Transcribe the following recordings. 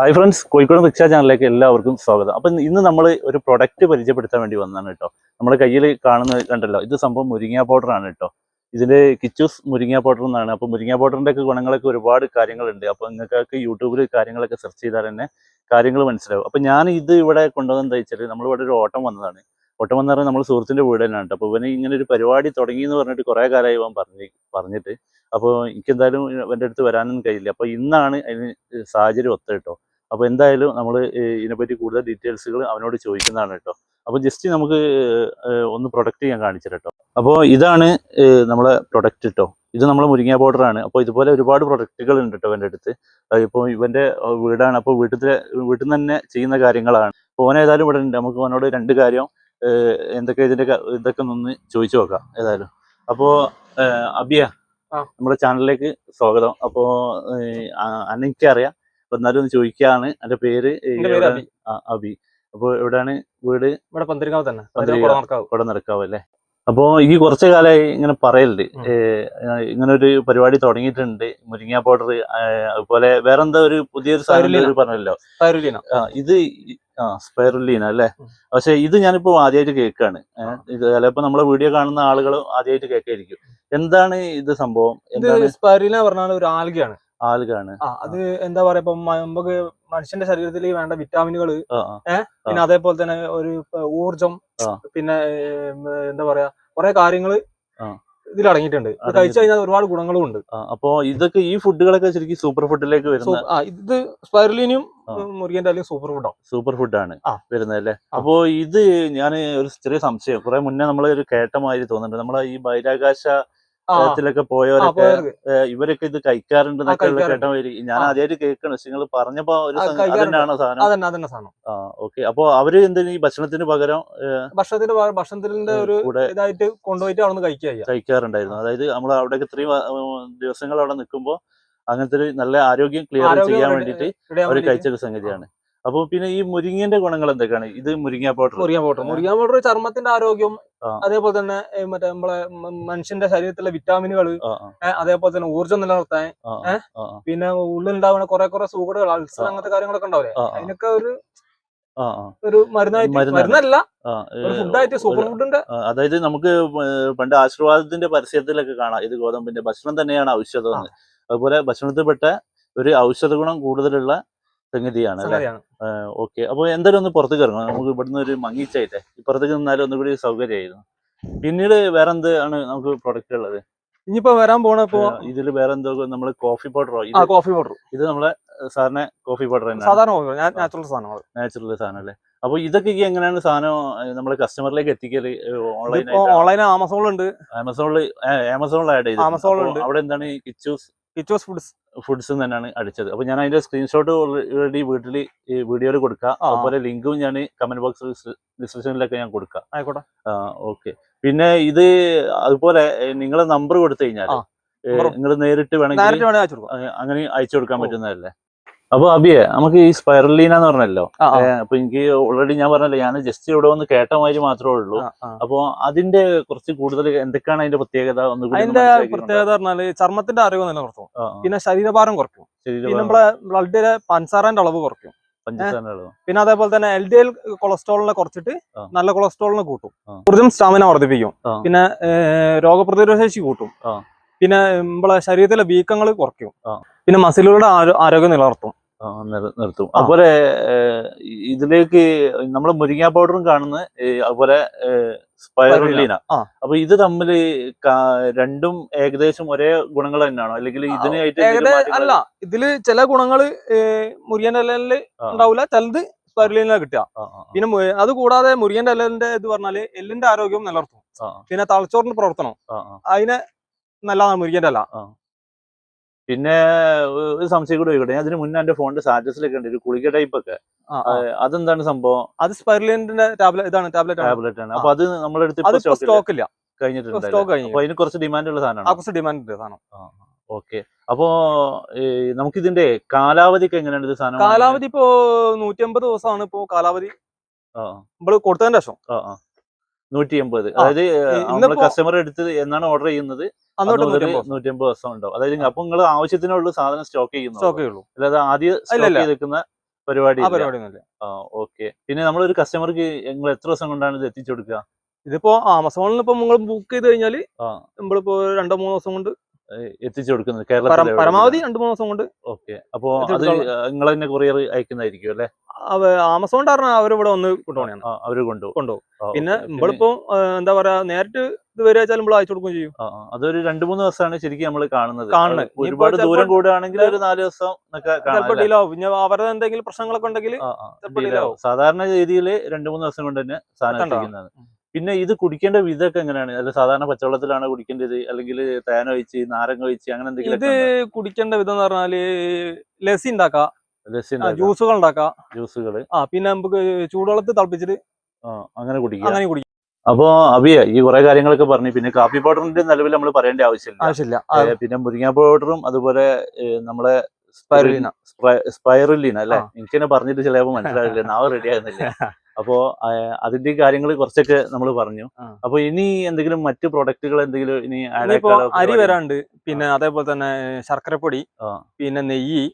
Hi friends Kozhikode rickshaw ചാനലിലേക്ക് എല്ലാവർക്കും സ്വാഗതം. അപ്പം ഇന്ന് നമ്മൾ ഒരു പ്രൊഡക്റ്റ് പരിചയപ്പെടുത്താൻ വേണ്ടി വന്നതാണ് കേട്ടോ. നമ്മുടെ കയ്യിൽ കാണുന്ന കണ്ടല്ലോ ഇത് സംഭവം മുരിങ്ങ പൗഡർ ആണ് കേട്ടോ. ഇതിൽ കിച്ചൂസ് മുരിങ്ങ പൗഡർ എന്നാണ്. അപ്പോൾ മുരിങ്ങ പൗഡറിന്റെ ഒക്കെ ഗുണങ്ങളൊക്കെ ഒരുപാട് കാര്യങ്ങളുണ്ട്. അപ്പോൾ നിങ്ങൾക്കൊക്കെ യൂട്യൂബിൽ കാര്യങ്ങളൊക്കെ സെർച്ച് ചെയ്താൽ തന്നെ കാര്യങ്ങൾ മനസ്സിലാവും. അപ്പോൾ ഞാൻ ഇത് ഇവിടെ കൊണ്ടുവന്നതെന്ന് എന്താ വെച്ചാൽ നമ്മളിവിടെ ഒരു ഓട്ടം വന്നതാണ്. ഓട്ടം വന്ന് പറഞ്ഞാൽ നമ്മൾ സുഹൃത്തിന്റെ വീട് തന്നെയാണ് അപ്പോൾ ഇവന് ഇങ്ങനെ ഒരു പരിപാടി തുടങ്ങി എന്ന് പറഞ്ഞിട്ട് കുറേ കാലമായി ഇവൻ പറഞ്ഞ് പറഞ്ഞിട്ട്. അപ്പോൾ എനിക്കെന്തായാലും എന്റെ അടുത്ത് വരാനൊന്നും കഴിയില്ല. അപ്പോൾ ഇന്നാണ് അതിന് സാഹചര്യം ഒത്ത കേട്ടോ. അപ്പോൾ എന്തായാലും നമ്മൾ ഇതിനെപ്പറ്റി കൂടുതൽ ഡീറ്റെയിൽസുകൾ അവനോട് ചോദിക്കുന്നതാണ് കേട്ടോ. അപ്പോൾ ജസ്റ്റ് നമുക്ക് ഒന്ന് പ്രൊഡക്റ്റ് ഞാൻ കാണിച്ചു കേട്ടോ. അപ്പോൾ ഇതാണ് നമ്മളെ പ്രൊഡക്റ്റ് കേട്ടോ. ഇത് നമ്മൾ മുരിങ്ങ പൗഡറാണ് ആണ്. അപ്പോൾ ഇതുപോലെ ഒരുപാട് പ്രൊഡക്റ്റുകൾ ഉണ്ട് കേട്ടോ എന്റെ അടുത്ത്. ഇപ്പോൾ ഇവന്റെ വീടാണ്. അപ്പോൾ വീട്ടിലെ വീട്ടിൽ നിന്ന് തന്നെ ചെയ്യുന്ന കാര്യങ്ങളാണ്. അപ്പോൾ ഓൻ ഏതായാലും ഇവിടെ ഉണ്ട്. നമുക്ക് ഓനോട് രണ്ട് കാര്യം എന്തൊക്കെ ഇതിന്റെ ഇതൊക്കെ ഒന്ന് ചോദിച്ചു നോക്കാം ഏതായാലും. അപ്പോൾ അബിയ നമ്മുടെ ചാനലിലേക്ക് സ്വാഗതം. അപ്പോൾ അന്നെനിക്കറിയാം അപ്പൊ എന്നാലും ഒന്ന് ചോദിക്കാണ്. എന്റെ പേര്? അബി. അപ്പോൾ അപ്പൊ എവിടെയാണ് വീട്? ഇവിടെ പന്തിരിക്കാവ് തന്നെ. പന്തിരിക്കാവ്. നടക്കാവ്. ഇവിടെ നടക്കാവ് അല്ലേ? അപ്പോ ഈ കുറച്ച് കാലമായി ഇങ്ങനെ പറയലുണ്ട്. ഇങ്ങനെ ഒരു പരിപാടി തുടങ്ങിയിട്ടുണ്ട്. മുരിങ്ങ പൗഡർ അതുപോലെ വേറെ എന്താ ഒരു പുതിയൊരു സാധനം പറഞ്ഞല്ലോ? ഇത് ആ സ്പൈറുലീന അല്ലേ. പക്ഷെ ഇത് ഞാനിപ്പോ ആദ്യമായിട്ട് കേൾക്കാണ്. ഇത് ചിലപ്പോ നമ്മളെ വീഡിയോ കാണുന്ന ആളുകൾ ആദ്യമായിട്ട് കേൾക്കായിരിക്കും. എന്താണ് ഇത് സംഭവം? സ്പൈറുലീന പറഞ്ഞാൽ ഒരു ആൽഗയാണ്. ആളുകാണ് ആ അത് എന്താ പറയാ ഇപ്പൊ നമുക്ക് മനുഷ്യന്റെ ശരീരത്തിൽ വേണ്ട വിറ്റാമിനുകൾ പിന്നെ അതേപോലെ തന്നെ ഒരു ഊർജം പിന്നെ എന്താ പറയാ കുറെ കാര്യങ്ങൾ ഇതിലടങ്ങിയിട്ടുണ്ട് ഇതിൽ അടങ്ങിയിട്ടുണ്ട്. ഇത് കഴിച്ചു കഴിഞ്ഞാൽ ഒരുപാട് ഗുണങ്ങളും ഉണ്ട്. അപ്പൊ ഇതൊക്കെ ഈ ഫുഡുകളൊക്കെ ശരിക്കും സൂപ്പർ ഫുഡിലേക്ക് വരുന്ന സൂ- ആ ഇത് സ്പൈറലിനും മുരുകന്റെ അല്ലെങ്കിൽ സൂപ്പർ ഫുഡോ. സൂപ്പർ ഫുഡാണ്. വരുന്നത് അല്ലേ. അപ്പോ ഇത് ഞാൻ ഒരു ചെറിയ സംശയം. കുറെ മുന്നേ നമ്മൾ ഒരു കേട്ട മാതിരി തോന്നുന്നുണ്ട്. നമ്മളെ ഈ ബഹിരാകാശ ആ. തലത്തിലൊക്കെ പോയവരൊക്കെ ഇവരൊക്കെ ഇത് കഴിക്കാറുണ്ട്. കേട്ട ഞാൻ. ആദ്യമായിട്ട് കേൾക്കണം പക്ഷെ നിങ്ങൾ പറഞ്ഞപ്പോ ഒരു. അതന്നെയാണോ സാധനം? അതന്നെ സാധനം. ആ ഓക്കെ. അപ്പൊ അവർ എന്തിനു ഈ ഭക്ഷണത്തിന് പകരം ഭക്ഷണത്തിന്റെ ഭക്ഷണത്തിന്റെ ഒരു ഇതായിട്ട് കൊണ്ടുപോയിട്ട് അവിടെ കഴിക്കുക കഴിക്കാറുണ്ടായിരുന്നു. അതായത് നമ്മൾ അവിടെ ഇത്രയും ദിവസങ്ങൾ അവിടെ നിൽക്കുമ്പോൾ അങ്ങനത്തെ ഒരു നല്ല ആരോഗ്യം ക്ലിയർ ചെയ്യാൻ വേണ്ടിയിട്ട് അവർ കഴിച്ചൊരു സംഗതിയാണ്. അപ്പൊ പിന്നെ ഈ മുരിങ്ങന്റെ ഗുണങ്ങൾ എന്തൊക്കെയാണ്? ഇത് മുരിങ്ങ പൗഡർ മുരിങ്ങ പൗഡർ മുരിങ്ങ പൗഡർ ചർമ്മത്തിന്റെ ആരോഗ്യം അതേപോലെ തന്നെ മറ്റേ നമ്മളെ മനുഷ്യന്റെ ശരീരത്തിലെ വിറ്റാമിനുകൾ അതേപോലെ തന്നെ ഊർജം നിലനിർത്താൻ പിന്നെ ഉള്ളിലുണ്ടാവുന്ന കുറെ കുറെ സൂക്കടുകൾ അൾസർ അങ്ങനത്തെ കാര്യങ്ങളൊക്കെ ഉണ്ടാവില്ലേ. അതിനൊക്കെ ഒരു ഒരു മരുന്നായിട്ട് മരുന്നല്ല. ഫുഡായിട്ട് സൂപ്പർ ഫുഡിന്റെ അതായത് നമുക്ക് പണ്ട് ആശീർവാദത്തിന്റെ പരസ്യത്തിലൊക്കെ കാണാം. ഇത് ഗോതമ്പിന്റെ ഭക്ഷണം തന്നെയാണ് ഔഷധം അതുപോലെ ഭക്ഷണത്തിൽപ്പെട്ട ഒരു ഔഷധ ഗുണം കൂടുതലുള്ള സംഗതിയാണ് അല്ലേ? ഓക്കെ. അപ്പൊ എന്തായാലും ഒന്ന് പുറത്തേക്ക് ഇറങ്ങണം. നമുക്ക് ഇവിടുന്ന് ഒരു മങ്ങിച്ചായിട്ടെ. പുറത്തേക്ക് നിന്നാലും ഒന്നുകൂടി സൗകര്യമായിരുന്നു. പിന്നീട് വേറെ എന്ത് ആണ് നമുക്ക് പ്രൊഡക്റ്റ് ഉള്ളത്? ഇനിയിപ്പോ വരാൻ പോണ ഇപ്പോ ഇതിൽ വേറെ എന്തോ നമ്മൾ കോഫി പൗഡറോ കോഫി പൗഡർ ഇത് നമ്മളെ സാറിനെ കോഫി പൗഡർ സാധാരണ നാച്ചുറൽ സാധനമാണ് നാച്ചുറൽ സാധനം അല്ലേ? അപ്പൊ ഇതൊക്കെ എങ്ങനെയാണ് സാധനം നമ്മളെ കസ്റ്റമറിലേക്ക് എത്തിക്കൽ ഓൺലൈൻ ഇപ്പൊ ഓൺലൈൻ ആമസോണിലുണ്ട് ആമസോണിൽ ആമസോണിൽ ആഡ് ചെയ്തു ആമസോൺ ഉണ്ട്. അവിടെ എന്താണ് കിച്ചൂസ് കിച്ചോസ് ഫുഡ്സ് ഫുഡ്സ് തന്നെയാണ് അടിച്ചത്. അപ്പൊ ഞാൻ അതിന്റെ സ്ക്രീൻഷോട്ട് ഓൾറെഡി വീട്ടിൽ വീഡിയോയിൽ കൊടുക്കാം. അതുപോലെ ലിങ്കും ഞാൻ കമന്റ് ബോക്സ് ഡിസ്ക്രിപ്ഷനിലൊക്കെ ഞാൻ കൊടുക്കാം. ആയിക്കോട്ടെ. ഓക്കെ പിന്നെ ഇത് അതുപോലെ നിങ്ങളെ നമ്പർ കൊടുത്തു കഴിഞ്ഞാൽ നിങ്ങൾ നേരിട്ട് വേണമെങ്കിൽ അങ്ങനെ അയച്ചു കൊടുക്കാൻ പറ്റുന്നതല്ലേ? അപ്പൊ അബിയെ നമുക്ക് ഈ സ്പൈറലീന എന്ന് പറഞ്ഞല്ലോ. അപ്പൊ എനിക്ക് ഓൾറെഡി ഞാൻ പറഞ്ഞല്ലോ ഞാൻ ജസ്റ്റ് ഇവിടെ വന്ന് കേട്ട മാതിരി മാത്രമേ ഉള്ളൂ. അപ്പൊ അതിന്റെ കുറച്ച് കൂടുതൽ എന്തൊക്കെയാണ് അതിന്റെ പ്രത്യേകത അതിന്റെ പ്രത്യേകത പറഞ്ഞാൽ ചർമ്മത്തിന്റെ ആരോഗ്യം നിലനിർത്തും ആ. പിന്നെ ശരീരഭാരം കുറയ്ക്കും. ശരീര പിന്നെ നമ്മളെ ബ്ലഡിലെ പഞ്ചസാരന്റെ അളവ് കുറയ്ക്കും. പിന്നെ അതേപോലെ തന്നെ എൽ ഡി എൽ കൊളസ്ട്രോളിനെ കുറച്ചിട്ട് നല്ല കൊളസ്ട്രോളിനെ കൂട്ടും. ഊർജം സ്റ്റാമിന വർദ്ധിപ്പിക്കും. പിന്നെ രോഗപ്രതിരോധ ശേഷി കൂട്ടും. പിന്നെ നമ്മളെ ശരീരത്തിലെ വീക്കങ്ങൾ കുറയ്ക്കും. പിന്നെ മസിലുകളുടെ ആരോ- ആരോഗ്യം നിലനിർത്തും. നിർത്തും. അതുപോലെ ഇതിലേക്ക് നമ്മൾ മുരിങ്ങ പൗഡറും കാണുന്ന അതുപോലെ സ്പൈറലീന. അപ്പൊ ഇത് തമ്മിൽ രണ്ടും ഏകദേശം ഒരേ ഗുണങ്ങൾ തന്നെയാണോ? അല്ലെങ്കിൽ ഇതിനായിട്ട് അല്ല ഇതിൽ ചില ഗുണങ്ങൾ മുരിയന്റെ ഇലയിൽ ഉണ്ടാവില്ല ചിലത് സ്പൈറുലിനാ കിട്ടുക. പിന്നെ അത് കൂടാതെ മുരിയന്റെ ഇലന്റെ ഇത് പറഞ്ഞാൽ എല്ലിന്റെ ആരോഗ്യം നിലനിർത്തും. പിന്നെ തളച്ചോറിന്റെ പ്രവർത്തനം. അതിനെ നല്ലതാണ് മുരിയന്റെ ഇല. പിന്നെ ഒരു സംശയം കൂടെ ചോദിക്കട്ടെ. ഞാൻ അതിന് മുന്നേ എന്റെ ഫോണിന്റെ സ്റ്റാറ്റസിലൊക്കെ ഉണ്ട് ഒരു കുളിക ടൈപ്പ് ഒക്കെ. അതെന്താണ് സംഭവം? അത് സ്പെർലിന്റെ ടാബ്ലറ്റ് ഇതാണ് ടാബ്ലറ്റ് ടാബ്ലറ്റ് ആണ്. അപ്പൊ അത് നമ്മുടെ അടുത്ത് സ്റ്റോക്ക് ഇല്ല. കഴിഞ്ഞിട്ടുണ്ട് സ്റ്റോക്ക് കഴിഞ്ഞു. അതിന് കുറച്ച് ഡിമാൻഡ് ഉള്ള സാധനമാണ്? കുറച്ച് ഡിമാൻഡ് ഉണ്ട് സാധനം. ഓക്കെ. അപ്പോ നമുക്ക് ഇതിന്റെ കാലാവധി ഒക്കെ എങ്ങനെയാണ് ഇത് സാധനം കാലാവധി ഇപ്പോ നൂറ്റി അമ്പത് ദിവസമാണ് ഇപ്പോ കാലാവധി. ആ, നമ്മൾ കൊടുത്തതിന്റെ ശേഷം. നൂറ്റി എൺപത്. അതായത് നമ്മൾ കസ്റ്റമർ എടുത്ത് എന്നാണ് ഓർഡർ ചെയ്യുന്നത്. നൂറ്റി എൺപത് ദിവസം ഉണ്ടാവും. അതായത് അപ്പൊ നിങ്ങൾ ആവശ്യത്തിനുള്ള സാധനം സ്റ്റോക്ക് ചെയ്യുന്നു അല്ലാതെ ആദ്യം. സ്റ്റോക്ക് ചെയ്തിരിക്കുന്ന പരിപാടി ഓക്കെ പിന്നെ നമ്മളൊരു കസ്റ്റമർക്ക് നിങ്ങൾ എത്ര ദിവസം കൊണ്ടാണ് ഇത് എത്തിച്ചു കൊടുക്കുക? ഇതിപ്പോ ആമസോണിൽ ഇപ്പൊ നിങ്ങൾ ബുക്ക് ചെയ്ത് കഴിഞ്ഞാൽ ആ. നമ്മളിപ്പോ രണ്ടോ മൂന്നോ ദിവസം കൊണ്ട് എത്തിച്ചു കൊടുക്കുന്നത് കേരളത്തിൽ പരമാവധി രണ്ടു മൂന്ന് ദിവസം കൊണ്ട് ഓക്കെ അപ്പോ അത്. നിങ്ങൾ തന്നെ കൊറിയർ അയക്കുന്നതായിരിക്കും അല്ലെ ആമസോൺ കാരണം അവരിവിടെ വന്ന് കൊണ്ടുപോകണം ആ, അവർ കൊണ്ടുപോകും കൊണ്ടുപോകും പിന്നെ. നമ്മളിപ്പോ എന്താ പറയാ നേരിട്ട് ഇത് വരെ വെച്ചാൽ നമ്മൾ അയച്ചു കൊടുക്കുകയും ചെയ്യും. അതൊരു രണ്ടു മൂന്ന് ദിവസമാണ് ശരിക്കും നമ്മൾ കാണുന്നത് കാണുന്നത്. ഒരുപാട് ദൂരം കൂടുകയാണെങ്കിൽ ഒരു നാല് ദിവസം ചിലപ്പോൾ? പിന്നെ അവരുടെ എന്തെങ്കിലും പ്രശ്നങ്ങളൊക്കെ ഉണ്ടെങ്കിൽ. സാധാരണ രീതിയിൽ രണ്ടു മൂന്ന് ദിവസം കൊണ്ട് തന്നെ സാധനം പിന്നെ ഇത് കുടിക്കേണ്ട വിധമൊക്കെ എങ്ങനെയാണ്? അല്ല സാധാരണ പച്ചവെള്ളത്തിലാണ് കുടിക്കേണ്ടത്? അല്ലെങ്കിൽ തേൻ ഒഴിച്ച് നാരങ്ങ ഒഴിച്ച് അങ്ങനെ എന്തെങ്കിലും ഇത് കുടിക്കേണ്ട വിധം എന്ന് പറഞ്ഞാൽ ലസ്സി ഉണ്ടാക്കാം. ജ്യൂസുകൾ ഉണ്ടാക്കാം. ജ്യൂസുകൾ ആ പിന്നെ നമുക്ക് ചൂടുവെള്ളത്തിൽ തിളപ്പിച്ചിട്ട് അങ്ങനെ കുടിക്കാം അങ്ങനെ കുടിക്കാം. അപ്പോ അഭിയ ഈ കുറെ കാര്യങ്ങളൊക്കെ പറഞ്ഞു. പിന്നെ കാപ്പി പൗഡറിന്റെ നിലവിൽ നമ്മൾ പറയേണ്ട ആവശ്യമില്ല. ആവശ്യമില്ല. പിന്നെ മുരിങ്ങ പൗഡറും അതുപോലെ നമ്മളെ സ്പൈറുലിന. സ്പൈറുലിന അല്ലെ. എനിക്ക് തന്നെ പറഞ്ഞിട്ട് ചിലപ്പോൾ മനസ്സിലാവില്ല. നാവ് റെഡി ആകുന്നില്ല. അപ്പോ അതിന്റെ കാര്യങ്ങൾ കുറച്ചൊക്കെ നമ്മൾ പറഞ്ഞു. അപ്പോൾ അപ്പൊ ഇനി എന്തെങ്കിലും മറ്റു പ്രൊഡക്റ്റുകൾ എന്തെങ്കിലും ഇനി അരി വരാണ്ട്. പിന്നെ അതേപോലെ തന്നെ ശർക്കരപ്പൊടി പിന്നെ നെയ്യ്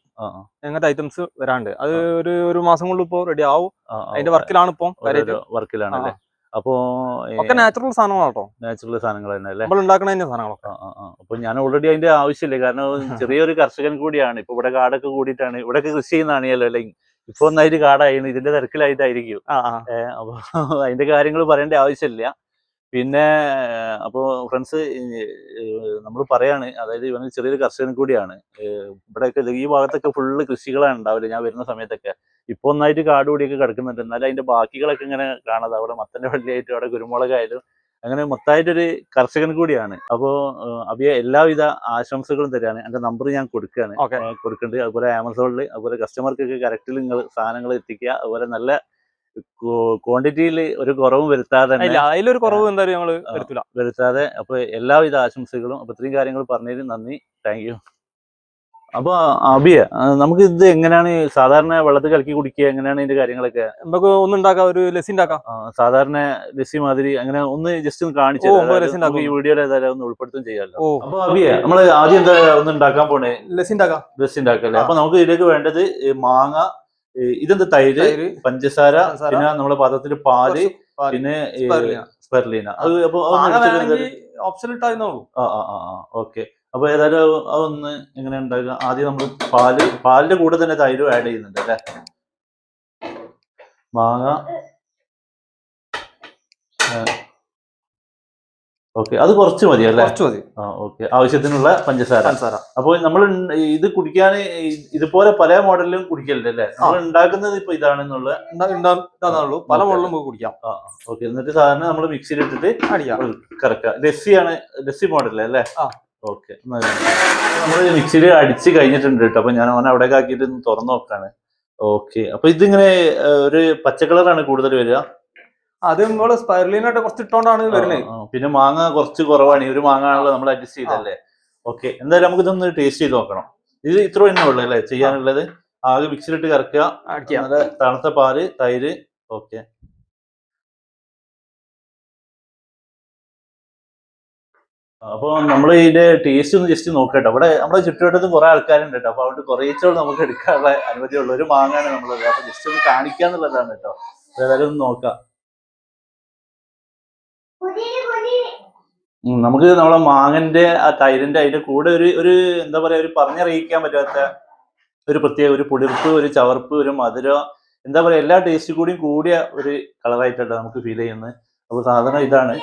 അങ്ങനത്തെ ഐറ്റംസ് വരാണ്ട്. അത് ഒരു ഒരു മാസം കൊണ്ട് ഇപ്പോ റെഡി ആവും. അതിന്റെ വർക്കിലാണ് ഇപ്പൊ വർക്കിലാണ് അല്ലേ? അപ്പോ ഒക്കെ നാച്ചുറൽ സാധനങ്ങളാട്ടോ കേട്ടോ. നാച്ചുറൽ സാധനങ്ങൾ തന്നെ അല്ലേ? നമ്മൾ ഉണ്ടാക്കുന്ന സാധനങ്ങളൊക്കെ. അപ്പൊ ഞാൻ ഓൾറെഡി അതിന്റെ ആവശ്യമില്ല. കാരണം ചെറിയൊരു കർഷകൻ കൂടിയാണ്. ഇപ്പൊ ഇവിടെ കാടൊക്കെ കൂടിയിട്ടാണ്. ഇവിടെ കൃഷി ചെയ്യുന്നതാണ് അല്ലെ ഇപ്പൊ ഒന്നായിട്ട് കാടായിരുന്നു ഇതിന്റെ തിരക്കിലായിട്ടായിരിക്കും അപ്പൊ അതിന്റെ കാര്യങ്ങൾ പറയേണ്ട ആവശ്യമില്ല. പിന്നെ അപ്പോ ഫ്രണ്ട്സ് നമ്മൾ പറയാണ് അതായത് ഇവന് ചെറിയൊരു കർഷകൻ കൂടിയാണ്. ഇവിടെയൊക്കെ ഈ ഭാഗത്തൊക്കെ ഫുള്ള് കൃഷികളാണ് ഉണ്ടാവില്ല ഞാൻ വരുന്ന സമയത്തൊക്കെ. ഇപ്പൊ ഒന്നായിട്ട് കാട് കൂടിയൊക്കെ കിടക്കുന്നുണ്ട്. എന്നാലും അതിന്റെ ബാക്കികളൊക്കെ ഇങ്ങനെ കാണാതെ. അവിടെ മത്തന്റെ വള്ളിയായിട്ടും അവിടെ കുരുമുളകായാലും അങ്ങനെ മൊത്തമായിട്ടൊരു കർഷകൻ കൂടിയാണ്. അപ്പോ അഭിയ എല്ലാവിധ ആശംസകളും തരാണ് എന്റെ നമ്പർ ഞാൻ കൊടുക്കുകയാണ്. കൊടുക്കുന്നുണ്ട് അതുപോലെ ആമസോണിൽ അതുപോലെ കസ്റ്റമർക്കൊക്കെ കറക്റ്റിൽ നിങ്ങൾ സാധനങ്ങൾ എത്തിക്കുക. അതുപോലെ നല്ല ക്വാണ്ടിറ്റിയിൽ ഒരു കുറവും വരുത്താതെ അതിലൊരു കുറവ് എന്തായാലും ഞങ്ങൾ വരുത്താതെ അപ്പൊ എല്ലാവിധ ആശംസകളും അപ്പൊ ഇത്രയും കാര്യങ്ങൾ പറഞ്ഞതിന് നന്ദി. Thank you. അപ്പൊ അബിയ നമുക്ക് ഇത് എങ്ങനെയാണ് സാധാരണ വെള്ളത്തിൽ കലക്കി കുടിക്കുക? എങ്ങനെയാണ് ഇതിന്റെ കാര്യങ്ങളൊക്കെ? നമുക്ക് ഒന്നുണ്ടാക്കാം ഒരു ലസ്സി ഉണ്ടാക്കാം. സാധാരണ ലസ്സി മാതിരി അങ്ങനെ ഒന്ന് ജസ്റ്റ് ഒന്ന് കാണിച്ചു ഈ വീഡിയോയുടെ ഏതായാലും ഒന്ന് ഉൾപ്പെടുത്തും ചെയ്യാമല്ലോ. അപ്പൊ അബിയ നമ്മൾ ആദ്യം എന്താ ഒന്ന് ഉണ്ടാക്കാൻ പോണേ? ലസ്സി ഉണ്ടാക്കാം. ലസ്സി ഉണ്ടാക്കല്ലേ. അപ്പൊ നമുക്ക് ഇതിലേക്ക് വേണ്ടത് മാങ്ങ ഇതെന്ത് തൈര്? പഞ്ചസാര പിന്നെ നമ്മുടെ പാത്രത്തിൽ പാൽ പിന്നെ സ്പെർലീന. അത് അപ്പൊ ഓപ്ഷൻ ഇട്ടായിരുന്നുള്ളൂ ആ ആ ആ ആ. ഓക്കെ. അപ്പൊ ഏതായാലും അതൊന്ന് എങ്ങനെ ഉണ്ടാക്കുക? ആദ്യം നമ്മൾ പാൽ പാലിന്റെ കൂടെ തന്നെ തൈരും ആഡ് ചെയ്യുന്നുണ്ട് അല്ലെ? മാങ്ങ. ഓക്കെ അത് കുറച്ച് മതി അല്ലേ? കുറച്ച് മതി. ആ ഓക്കെ ആവശ്യത്തിനുള്ള പഞ്ചസാര. പഞ്ചസാര. അപ്പോൾ നമ്മൾ ഇത് കുടിക്കാൻ ഇതുപോലെ പല മോഡലിലും കുടിക്കലുണ്ട് അല്ലേ? നമ്മൾ ഉണ്ടാക്കുന്നത് ഇപ്പൊ ഇതാണെന്നുള്ള ഉണ്ടാകുന്നുള്ളൂ പല മോഡലും നമുക്ക് കുടിക്കാം. ആ ഓക്കെ എന്നിട്ട് സാധാരണ നമ്മൾ മിക്സിയിൽ ഇട്ടിട്ട് അടിക്കാം കറക്റ്റ് ലസ്സിയാണ് ലസ്സി മോഡലല്ലേ അല്ലേ. ഓക്കെ. നമ്മൾ മിക്സിയിൽ അടിച്ച് കഴിഞ്ഞിട്ടുണ്ട് കേട്ടോ. അപ്പൊ ഞാൻ അവനെ അവിടെ ആക്കിയിട്ട് തുറന്നു നോക്കാണ്. ഓക്കെ. അപ്പൊ ഇതിങ്ങനെ ഒരു പച്ച കളറാണ് കൂടുതൽ വരിക? അത് നമ്മൾ സ്പൈറലിനായിട്ട് കുറച്ച് ഇട്ടോണ്ടാണ് വരുന്നത്. പിന്നെ മാങ്ങ കുറച്ച് കുറവാണ്. ഈ ഒരു മാങ്ങ ആണല്ലോ നമ്മൾ അഡ്ജസ്റ്റ് ചെയ്തല്ലേ ഓക്കെ. എന്തായാലും നമുക്ക് ഇതൊന്ന് ടേസ്റ്റ് ചെയ്ത് നോക്കണം. ഇത് ഇത്ര തന്നെ ഉള്ളു അല്ലേ? ചെയ്യാനുള്ളത്? ആകെ മിക്സിയിലിട്ട് കറക്കുക. തണുത്ത പാൽ തൈര്. ഓക്കെ. അപ്പൊ നമ്മൾ ഇതിന്റെ ടേസ്റ്റ് ഒന്ന് ജസ്റ്റ് നോക്കട്ടെ. അവിടെ നമ്മുടെ ചുറ്റുവട്ടത്ത് കുറെ ആൾക്കാരുണ്ട് കേട്ടോ. അപ്പൊ അതുകൊണ്ട് കുറേച്ചോളം നമുക്ക് എടുക്കാനുള്ള അനുമതിയുള്ള ഒരു മാങ്ങാണ് നമ്മളത് അപ്പൊ ജസ്റ്റ് ഒന്ന് കാണിക്കാന്നുള്ളതാണ് കേട്ടോ. അപ്പൊ ഏതായാലും ഒന്ന് നോക്കാം. നമുക്ക് നമ്മളെ മാങ്ങന്റെ ആ തൈരിന്റെ അതിന്റെ കൂടെ ഒരു ഒരു എന്താ പറയാ ഒരു പറഞ്ഞറിയിക്കാൻ പറ്റാത്ത ഒരു പ്രത്യേക ഒരു പുളിർപ്പ് ഒരു ചവർപ്പ് ഒരു മധുരം എന്താ പറയാ എല്ലാ ടേസ്റ്റ് കൂടിയും കൂടിയ ഒരു കളറായിട്ടാണ് നമുക്ക് ഫീൽ ചെയ്യുന്നത്. അപ്പൊ സാധാരണ ഇതാണ്.